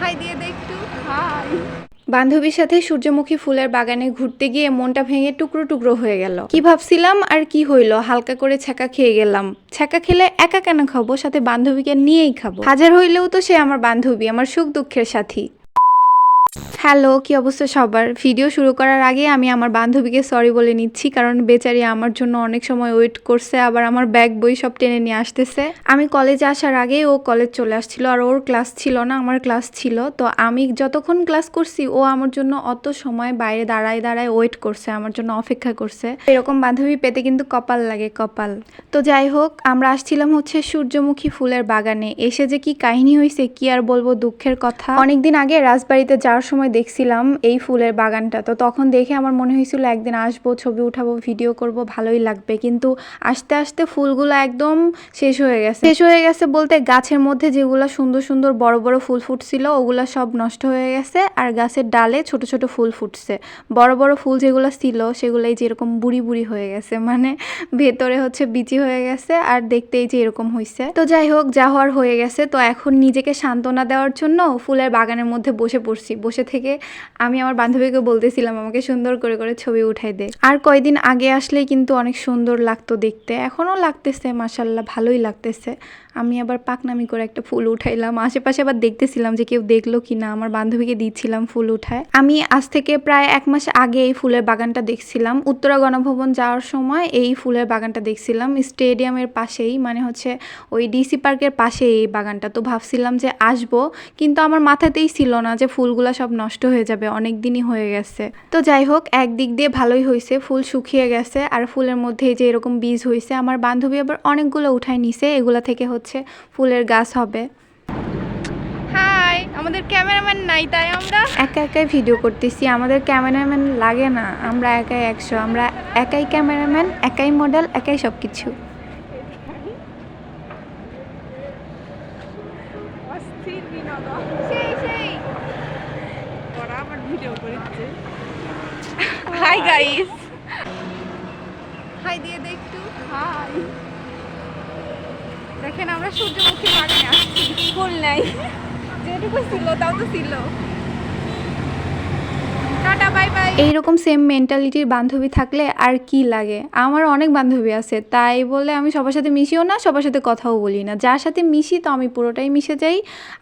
High দিয়ে দে একটু। High. বান্ধবীর সাথে সূর্যমুখী ফুলের বাগানে ঘুরতে গিয়ে মনটা ভেঙে টুকরো টুকরো হয়ে গেল। কি ভাবছিলাম আর কি হইল হালকা করে ছ্যাঁকা খেয়ে গেলাম। ছ্যাঁকা খেলে একা কেন খাব? সাথে বান্ধবীকে নিয়েই খাব। হাজার হইলেও তো সে আমার বান্ধবী আমার সুখ দুঃখের সাথী। হ্যালো, কি অবস্থা সবার? ভিডিও শুরু করার আগে আমি আমার বান্ধবীকে সরি বলে নিচ্ছি, কারণ বেচারি আমার জন্য অনেক সময় ওয়েট করছে, আবার আমার ব্যাগ বই সব টেনে নিয়ে আসতেছে। আমি কলেজে আসার আগে ও কলেজ চলে আসছিল, আর ওর ক্লাস ছিল না, আমার ক্লাস ছিল। তো আমি যতক্ষণ ক্লাস করছি, ও আমার জন্য অত সময় বাইরে দাঁড়ায় দাঁড়ায় ওয়েট করছে, আমার জন্য অপেক্ষা করছে। এরকম বান্ধবী পেতে কিন্তু কপাল লাগে, কপাল। তো যাই হোক, আমরা আসছিলাম হচ্ছে সূর্যমুখী ফুলের বাগানে। এসে যে কি কাহিনী হয়েছে কি আর বলব দুঃখের কথা। অনেকদিন আগে রাজবাড়িতে যাওয়ার সময় দেখছিলাম এই ফুলের বাগানটা। তো তখন দেখে আমার মনে হয়েছিল, একদিন আসব, ছবি উঠাবো, ভিডিও করব, ভালোই লাগবে। কিন্তু আস্তে আস্তে ফুলগুলো একদম শেষ হয়ে গেছে। শেষ হয়ে গেছে বলতে গাছের মধ্যে যেগুলো সুন্দর সুন্দর বড় বড় ফুল ফুটছিল, ওগুলো সব নষ্ট হয়ে গেছে আর গাছের ডালে ছোট ছোট ফুল ফুটছে। বড় বড় ফুল যেগুলো ছিল, সেগুলোই যেরকম বুড়ি বুড়ি হয়ে গেছে। মানে ভেতরে হচ্ছে বিচি হয়ে গেছে আর দেখতেই যে এরকম হয়েছে তো যাই হোক, যা হওয়ার হয়ে গেছে। তো এখন নিজেকে সান্ত্বনা দেওয়ার জন্য ফুলের বাগানের মধ্যে বসে পড়ছি। বসে থেকে আমি আমার বান্ধবীকে বলতেছিলাম, আমাকে সুন্দর করে করে ছবি উঠাই দে। আর কয়দিন আগে আসলেই কিন্তু অনেক সুন্দর লাগতো দেখতে। এখনও লাগতেছে মাসাল্লাহ ভালোই লাগতেছে। আমি আবার পাকনামি করে একটা ফুল উঠাইলাম। আশেপাশে আবার দেখতেছিলাম যে কেউ দেখল কি না আমার বান্ধবীকে দিচ্ছিলাম ফুল উঠায়। আমি আজ থেকে প্রায় এক মাস আগে এই ফুলের বাগানটা দেখছিলাম। উত্তরা গণভবন যাওয়ার সময় এই ফুলের বাগানটা দেখছিলাম। স্টেডিয়ামের পাশেই মানে হচ্ছে ওই ডিসি পার্কের পাশে এই বাগানটা। তো ভাবছিলাম যে আসব, কিন্তু আমার মাথাতেই ছিল না যে ফুলগুলা সব নষ্ট হয়ে যাবে, অনেক দিনই হয়ে গেছে। তো যাই হোক, একদিক দিয়ে ভালোই হয়েছে ফুল শুকিয়ে গেছে, আর ফুলের মধ্যে যে এরকম বীজ হয়েছে আমার বান্ধবী আবার অনেকগুলো উঠায় নিছে। এগুলা থেকে হচ্ছে ফুলের গাছ হবে। হাই আমাদের ক্যামেরাম্যান নাই তাই আমরা? একা একাই ভিডিও করতেছি আমাদের ক্যামেরাম্যান লাগে না। আমরা একাই একশো আমরা একাই ক্যামেরাম্যান একাই মডেল একাই সব কিছু হাই গাইস হাই দিয়ে দে একটু। হাই দেখেন আমরা সূর্যমুখী বাগানে আসছি। ফুল নাই। যেটুকু ছিল তাও তো ছিল। এইরকম সেম মেন্টালিটির বান্ধবী থাকলে আর কি লাগে? আমার অনেক বান্ধবী আছে, তাই বলে আমি সবার সাথে মিশিও না, সবার সাথে কথাও বলি না। যার সাথে মিশি তো আমি পুরোটাই মিশে যাই,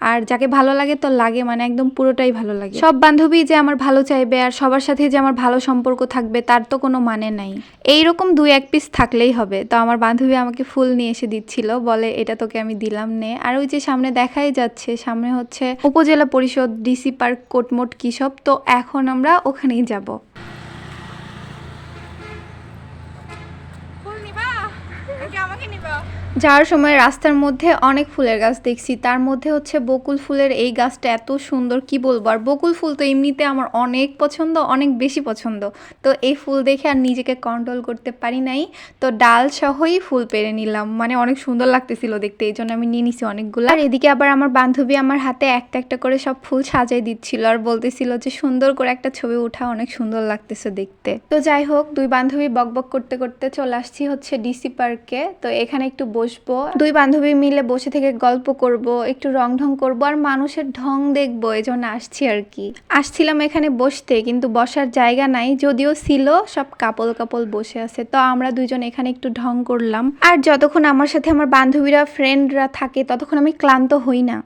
আর যাকে ভালো লাগে তো লাগে মানে একদম পুরোটাই ভালো লাগে। সব বান্ধবী যে আমার ভালো চাইবে আর সবার সাথে যে আমার ভালো সম্পর্ক থাকবে, তার তো কোনো মানে নাই। এইরকম দুই এক পিস থাকলেই হবে। তো আমার বান্ধবী আমাকে ফুল নিয়ে এসে দিচ্ছিল, বলে, এটা তোকে আমি দিলাম, নে। আর ওই যে সামনে দেখাই যাচ্ছে, সামনে হচ্ছে উপজেলা পরিষদ, ডিসি পার্ক, কোটমোট কি সব তো এখন আমরা ওখানেই যাব ফুল নিবা নাকি আমাকে নিবা যাওয়ার সময় রাস্তার মধ্যে অনেক ফুলের গাছ দেখছি, তার মধ্যে হচ্ছে বকুল ফুলের এই গাছটা এত সুন্দর, কি বলব? আর বকুল ফুল তো এমনিতে আমার অনেক পছন্দ, অনেক বেশি পছন্দ। তো এই ফুল দেখে আর নিজেকে কন্ট্রোল করতে পারি নাই। তো ডাল সহই ফুল পেরে নিলাম। মানে অনেক সুন্দর লাগতেছিল দেখতে, এই জন্য আমি নিয়ে নিছি অনেকগুলো। আর এদিকে আবার আমার বান্ধবী আমার হাতে একটা একটা করে সব ফুল সাজাই দিচ্ছিল আর বলতেছিল যে, সুন্দর করে একটা ছবি উঠা অনেক সুন্দর লাগতেছে দেখতে। তো যাই হোক, দুই বান্ধবী বকবক করতে করতে চলে আসছি হচ্ছে ডিসি পার্কে তো এখানে একটু বসবো। দুই বান্ধবী মিলে বসে থেকে গল্প করব, একটু রং ঢং করব, আর মানুষের ঢং দেখব এই জন্য আসছি আর কি। আসছিলাম এখানে বসতে, কিন্তু বসার জায়গা নাই, যদিও ছিল, সব কাপল কাপল বসে আছে। তো আমরা দুজন এখানে একটু ঢং করলাম। আর যতক্ষণ আমার সাথে আমার বান্ধবীরা ফ্রেন্ডরা থাকে, ততক্ষণ আমি ক্লান্ত হই না।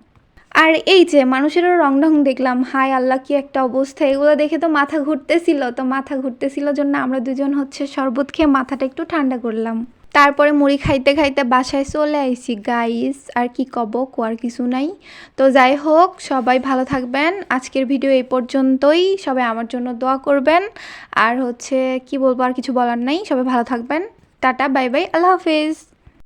আর এই যে, মানুষেরও রং ঢং দেখলাম। হাই আল্লাহ, কি একটা অবস্থা। এগুলো দেখে তো মাথা ঘুরতেছিল। তো মাথা ঘুরতেছিল জন্য আমরা দুজন হচ্ছে শরবত খেয়ে মাথাটা একটু ঠান্ডা করলাম। তারপরে মুড়ি খাইতে খাইতে বাসায় চলে আইছি। গাইস আর কি কব, কোয়ার কিছু নাই। তো যাই হোক, সবাই ভালো থাকবেন। আজকের ভিডিও এই পর্যন্তই। সবাই আমার জন্য দোয়া করবেন। আর হচ্ছে, কি বলব, আর কিছু বলার নাই। সবাই ভালো থাকবেন। টাটা, বাই বাই, আল্লাহ হাফিজ।